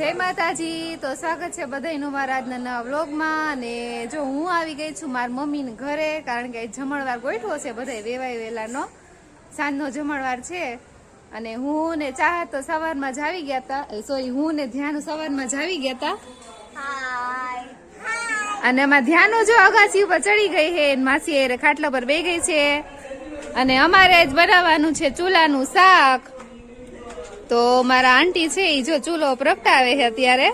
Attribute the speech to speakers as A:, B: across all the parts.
A: જય માતાજી. તો સ્વાગત છે બધાયનું મારા આજના નવા વ્લોગમાં. અને જો હું આવી ગઈ છું મારા મમ્મીને ઘરે કારણ કે જમણવાર ગોઠવો છે બધા વેવાય વેલાનો. સાંજનો જમણવાર છે. અને હું ને ચાહ તો સવારમાં જ આવી ગયા હતા સોરી હું ને ધ્યાન સવારમાં જ આવી ગયા હતા અને એમાં ધ્યાનો જો અગાસી ઉપર ચડી ગઈ છે અને માસી એ ખાટલા પર બે ગઈ છે. અને અમારે જ બનાવવાનું છે ચૂલાનું શાક. તો મારા આંટી છે એ જો ચૂલો પ્રગટાવે છે અત્યારે.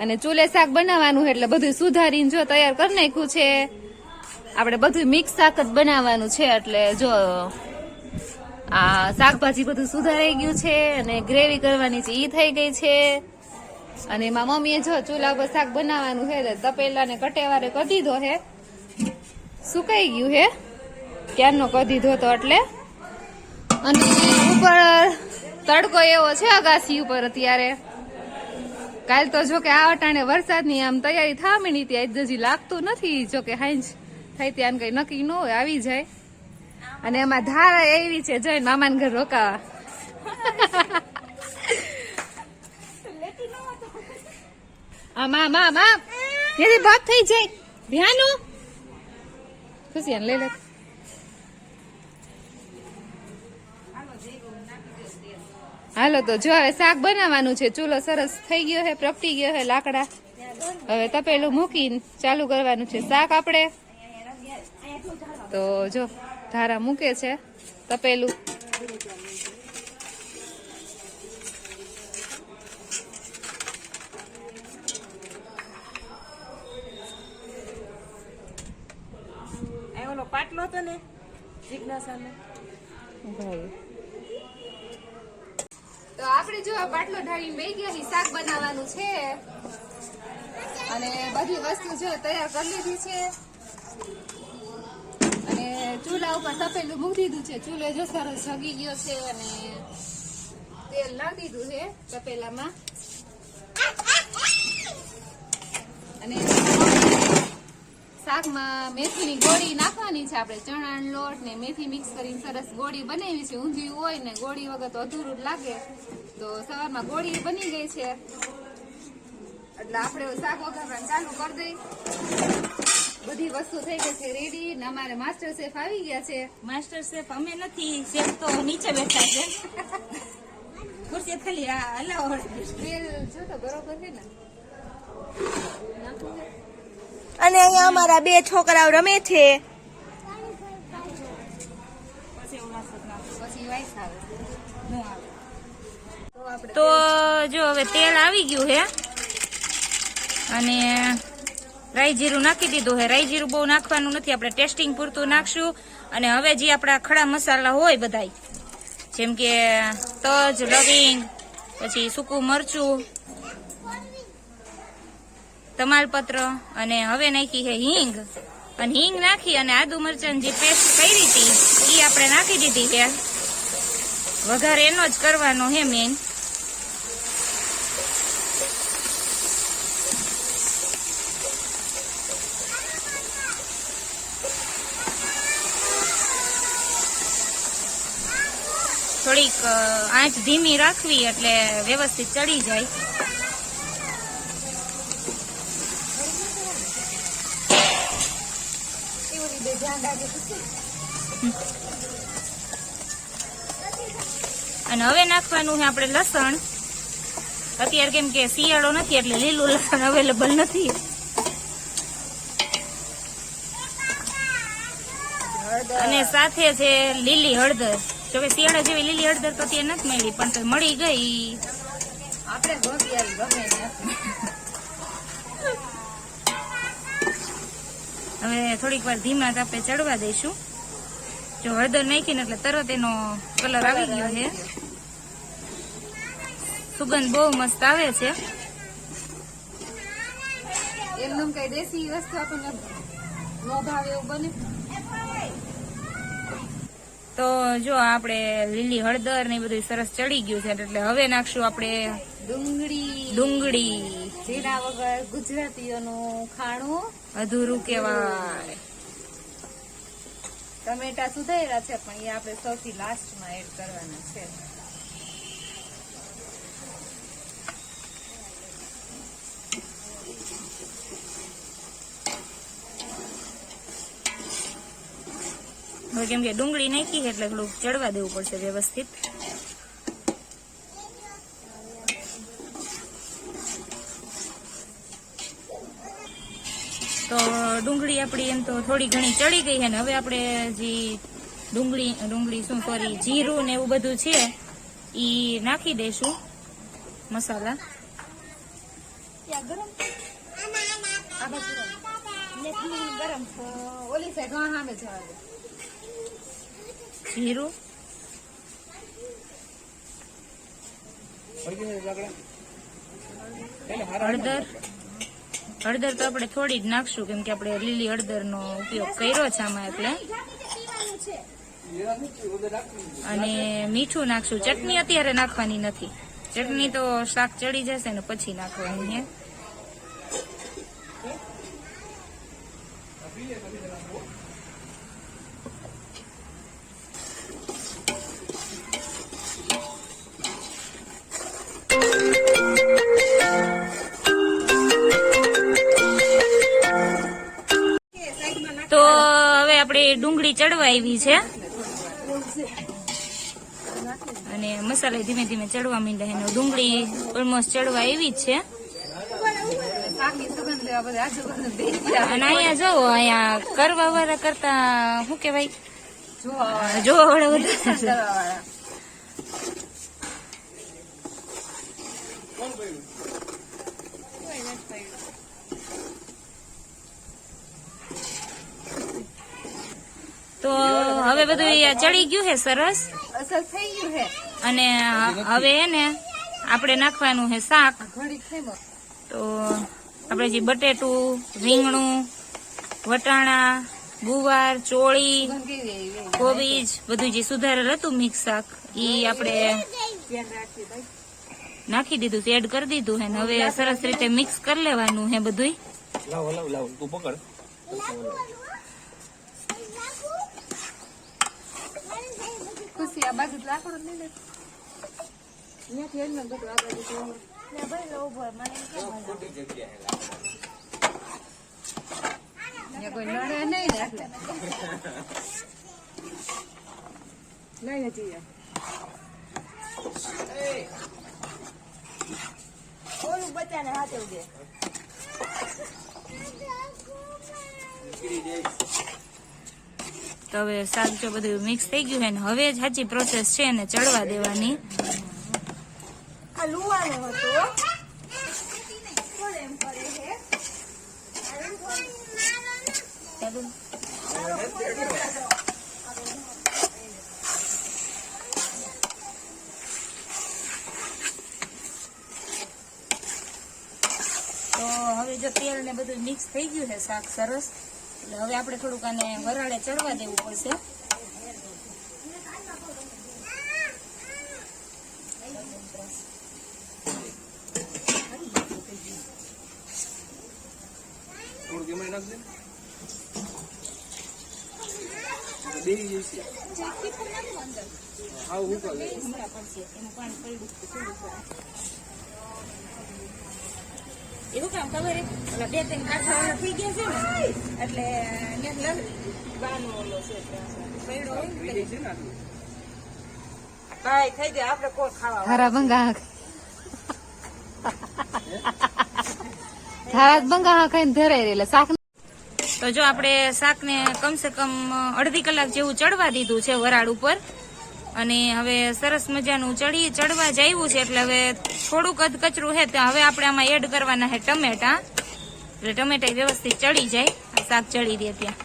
A: અને ચૂલે શાક બનાવવાનું એટલે બધું સુધારીને જો તૈયાર કરી નાખ્યું છે. આપણે બધું મિક્સ શાક જ બનાવવાનું છે એટલે જો આ શાકભાજી બધું સુધારાઈ ગયું છે અને ગ્રેવી કરવાની છે ઈ થઈ ગઈ છે. અને એમાં મમ્મીએ જો ચૂલા પર શાક બનાવવાનું છે એટલે તપેલા ને કટેવારે કરી દીધો હે સુકાઈ ગયું હે ક્યારનો કરી દીધો તો એટલે. અને ઉપર તડકો એવો છે અગાસી ઉપર અત્યારે. કાલ તો જો કે આ અટાણે વરસાદની આમ તૈયારી થવા માંડી ત્યાં હજી લાગતું નથી. જો કે હાંજ થાય ત્યાં કઈ નક્કી ન હોય આવી જાય. અને એમાં ધારા એવી છે જઈને મામાને ઘર રોકાવા. આ મા મા મા. એની વાત થઈ જાય. ભ્યાનું. ખુશી લઈ લે. હાલો તો જો હવે શાક બનાવવાનું છે. ચૂલો સરસ થઈ ગયો છે પ્રગટી ગયો છે લાકડા. હવે તપેલું મૂકીને ચાલુ કરવાનું છે શાક આપણે. તો જો ધારા મૂકે છે તપેલું.
B: પાટલો હતો ને જિજ્ઞાસાનો.
A: તો આપણે જો આ પાટલો ઢાળીને બેસી ગયા શાક બનાવવાનું છે. અને બધી વસ્તુ જો તૈયાર કરી લીધી છે. અને ચૂલા ઉપર તપેલું મૂકી દીધું છે. ચૂલો જો સરસ જગી ગયો છે અને તેલ નાખી દીધું છે તપેલામાં. અને શાકમાં મેથીની ગોળી નાખવાની છે. આપણે ચણાનો લોટ ને મેથી મિક્સ કરીને સરસ ગોળી બનાવી છે. ઊંધિયું હોય ને ગોળી વગર તો અધૂરું જ લાગે. તો સવારમાં ગોળી બની ગઈ છે. એટલે આપણે શાક વઘારવાનું ચાલુ કરી દઈ. બધી વસ્તુ થઈ ગઈ છે રેડી ને અમારે માસ્ટર શેફ આવી ગયા છે.
B: માસ્ટર શેફ અમે નથી. શેફ તો નીચે બેઠા છે. ખુરશી ખાલી હલાવો
A: જો તો બરોબર છે ને?
C: અને અહીંયા અમારા બે છોકરાઓ રમે છે.
A: તો
B: જો હવે તેલ આવી ગયું હે. અને રાઈ જીરું નાખી દીધું હે. રાઈ જીરું બહુ નાખવાનું નથી, આપણે ટેસ્ટિંગ પૂરતું નાખશું. અને હવે જે આપણા ખડા મસાલા હોય બધાય, જેમ કે તજ, લવિંગ, પછી સૂકું મરચું તમાલપત્ર અને હવે નાખી છે હિંગ. અને હિંગ નાખી અને આદુ મરચાં જે પેસ્ટ કરી હતી એ આપણે નાખી દીધી છે. વઘાર એનો જ કરવાનો હે મેન થોડીક આંચ ધીમી રાખવી એટલે વ્યવસ્થિત ચડી જાય
A: એવું રીતે ધ્યાન રાખે
B: અને હવે નાખવાનું છે આપણે લસણ. અત્યારે કેમ કે શિયાળો નથી એટલે લીલું લસણ અવેલેબલ નથી. અને સાથે છે લીલી હળદર. જોકે શિયાળા જેવી લીલી હળદર તો ત્યાં નથી મળી, પણ મળી ગઈ.
A: આપણે
B: હવે થોડીક વાર ધીમા તાપે ચડવા દઈશું. જો હળદર નાખીને એટલે તરત એનો કલર આવી ગયો છે. સુગંધ બહુ મસ્ત આવે છે.
A: એમનેમ કઈ દેશી વસ્તુ આપણને નો ભાવે એવું બને.
B: તો જો આપણે લીલી હળદર ને બધું સરસ ચડી ગયું છે એટલે હવે નાખશું આપણે
A: ડુંગળી.
B: ડુંગળી.
A: જીરા વગર ગુજરાતીઓનું ખાણું
B: અધૂરું કહેવાય.
A: ટમેટા સુધારેલા છે પણ એ આપણે સૌથી લાસ્ટમાં એડ કરવાના છે.
B: કેમ કે ડુંગળી નાખી એટલે થોડુંક ચડવા દેવું પડશે વ્યવસ્થિત. ડુંગળી આપણી એમ તો થોડી ઘણી ચડી ગઈ છે ને. હવે આપણે જે ડુંગળી ડુંગળી શું સોરી જીરું ને એવું બધું છે ઈ નાખી દઈશું મસાલા. જીરું. હળદર. હળદર તો આપણે થોડી જ નાખશું, કેમ કે આપણે લીલી હળદરનો ઉપયોગ કર્યો છે આમાં એટલે. અને મીઠું નાખશું. ચટણી અત્યારે નાખવાની નથી. ચટણી તો શાક ચડી જશે ને પછી નાખવાની છે. ડુંગળી ચડવા આવી છે અને મસાલા ધીમે ધીમે ચડવા માંડ્યા અને ડુંગળી ઓલમોસ્ટ ચડવા આવી જ છે. અને અહીંયા જોવો અહીંયા કરવા વાળા કરતા, શું કેવાય
A: જોવા
B: વાળા વધારે. તો હવે બધું ચડી ગયું છે સરસ?
A: અસર થઈ ગયું હે.
B: અને હવે એને આપણે નાખવાનું છે શાક. તો આપણે જે બટેટું રીંગણું વટાણા ગુવાર ચોળી. કોબીજ બધું જે સુધારેલ હતું મિક્સ શાક ઈ આપણે નાખી દીધું એડ કરી દીધું હે હવે સરસ રીતે મિક્સ કરી લેવાનું હે બધું
D: લાવ લાવ લાવ તું પકડ.
A: ખુશી આ બાજુ લાકડું લઈ લે. ત્યાંથી એમને બધું આ બાજુ જોવું. ત્યાં કોઈ લડે નહીં ને. એટલે જઈએ.
C: ઓલું બચ્ચાને હાથે ઉડે
B: તો હવે શાક જો બધું મિક્સ થઈ ગયું હે ને હવે જ સાચી પ્રોસેસ છે એને ચડવા દેવાની.
C: છે.
B: તો હવે જો તેલ ને બધું મિક્સ થઈ ગયું છે શાક સરસ. એટલે હવે આપણે થોડુંક આને વરાળે ચડવા દેવું પડશે.
D: હા હું કહું
B: હમણાં પડશે. એનું પાણી પડ્યું. એવું કામ ખબર એટલે બે ત્રણ કાંઠા થઈ ગયા છે ને એટલે ને
D: ને
A: હારા બંગા હારા બંગા ખાઈને ધરાઈ રહેલા. શાક
B: તો જો આપણે શાકને કમસે કમ અડધી કલાક જેવું ચડવા દીધું છે વરાળ ઉપર. અને હવે સરસ મજાનું ચડી ચડવા જ આવ્યું છે એટલે હવે થોડુંક અધ કચરું છે તો હવે આપણે આમાં એડ કરવાના છે ટમેટા. એટલે ટમેટા વ્યવસ્થિત ચડી જાય. શાક ચડી દે ત્યાં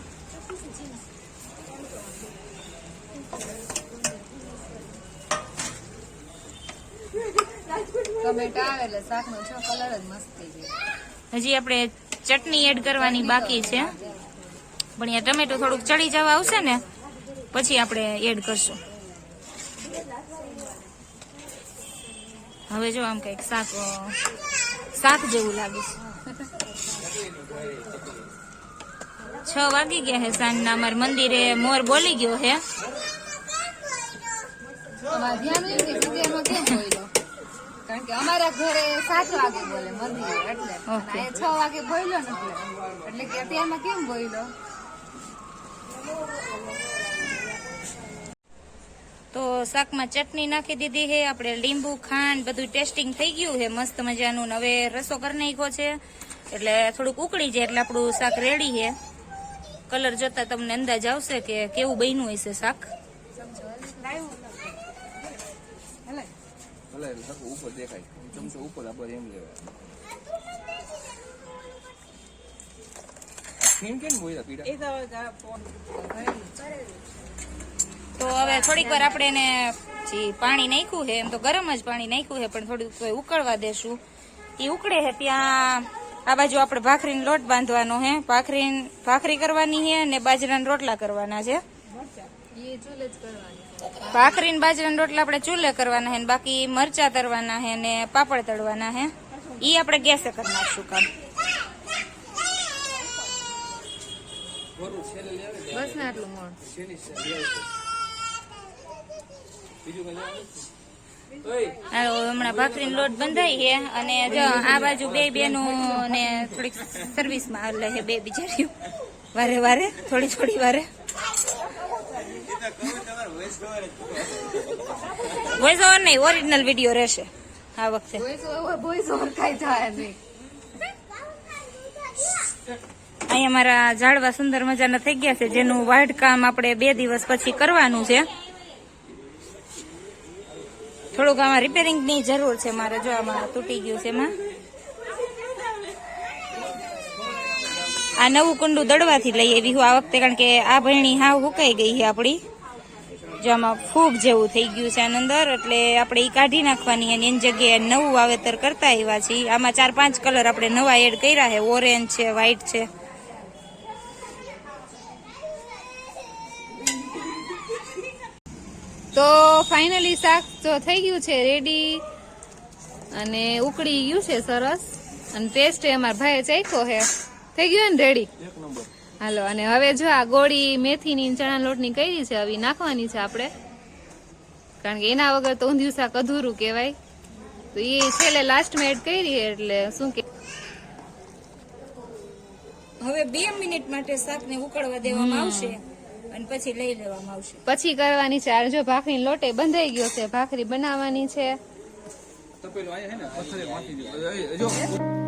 A: ટમેટા આવે એટલે શાક છો કલર જ મસ્ત થઈ જાય.
B: હજી આપણે ચટણી એડ કરવાની બાકી છે. પણ અહીંયા ટમેટું થોડુંક ચડી જવા આવશે ને પછી આપણે એડ કરશું. હવે જો આમ કંઈક શાક શાક જેવું લાગે છે. છ વાગી ગયા હે સાંજના અમારા મંદિરે મોર બોલી ગયો છે
A: અમારે ઘરે સાત વાગે બોલે મંદિરે એટલે. છ વાગે બોલ્યો ને એટલે કે અત્યારમાં કેમ બોલ્યો?
B: તો શાકમાં ચટણી નાખી દીધી છે આપણે લીંબુ ખાંડ બધું ટેસ્ટિંગ થઈ ગયું છે મસ્ત મજાનું. ને હવે રસો કરી નાખ્યો છે. એટલે થોડુંક ઉકળી જાય એટલે આપણું શાક રેડી છે કલર જોતા તમને અંદાજ આવશે કે કેવું બન્યું હશે શાક.
D: ખીમ કેમ હોય પીડા
C: એ તો
B: હવે થોડીક વાર આપણે એને પાણી નાખ્યું છે, એમ તો ગરમ જ પાણી નાખ્યું છે, પણ થોડુંક ઉકળવા દેશું. એ ઉકળે છે ત્યાં આ બાજુ આપણે ભાખરીનો લોટ બાંધવાનો છે. ભાખરી ભાખરી કરવાની છે અને બાજરાના રોટલા કરવાના છે. ભાખરી ને બાજરાના રોટલા આપણે ચૂલે કરવાના છે બાકી મરચા તરવાના છે ને પાપડ તળવાના છે. ઈ આપણે ગેસે કરી નાખશું કામ.
A: બસ ને આટલું મોડ
D: શેની છે? બે આવશે. બીજું કઈ લેવાનું? ઓય
B: હાલો, હમણાં ભાખરીનો લોટ બંધાઈ છે અને જો આ બાજુ બે બેનું ને થોડીક સર્વિસમાં હાલે છે બે બિચારીઓ. વારે વારે થોડી થોડી વારે. વોઇસ ઓવર નહીં ઓરિજિનલ વીડિયો રહેશે આ વખતે.
A: વોઇસ ઓવર કાંઈ થાય નહીં.
B: અહીંયા મારા ઝાડવા સુંદર મજાના થઈ ગયા છે જેનું વાઢ કામ આપણે બે દિવસ પછી કરવાનું છે. થોડુંક આમાં રિપેરિંગની જરૂર છે, મારે જો આમાં તૂટી ગયું છે એમાં. આ નવું કુંડું દડવાથી લઈ આવી હું આ વખતે, કારણ કે આ ભરણી હાવ હુકાઈ ગઈ છે આપણી. જો આમાં ફૂગ જેવું થઈ ગયું છે આની અંદર, એટલે આપણે એ કાઢી નાખવાની અને એની જગ્યાએ નવું વાવેતર કરતા આવ્યા છીએ. આમાં ચાર પાંચ કલર આપણે નવા એડ કર્યા છે. ઓરેન્જ છે વ્હાઈટ છે.
A: તો ફાઇનલી શાક જો થઈ ગયું છે રેડી અને ઉકળી ગયું છે સરસ. અને ટેસ્ટ એ અમારા ભાઈએ ચાખ્યો છે. થઈ ગયું ને રેડી હાલો અને હવે જો આ ગોળી મેથીની ચણા લોટની કરી છે હવે નાખવાની છે આપણે. કારણ કે એના વગર તો ઊંધિયું શાક અધૂરું કહેવાય. તો એ છેલ્લે લાસ્ટમાં એડ કરી એટલે શું કે
B: હવે બે મિનિટ માટે શાકને ઉકળવા દેવામાં આવશે. અને પછી લઈ લેવામાં આવશે.
A: પછી કરવાની છે. આ જો ભાખરી લોટે બંધાઈ ગયો છે. ભાખરી બનાવવાની છે.
D: તપેલું અહીંયા હે ને પથરે વાંચી દીધું. જો.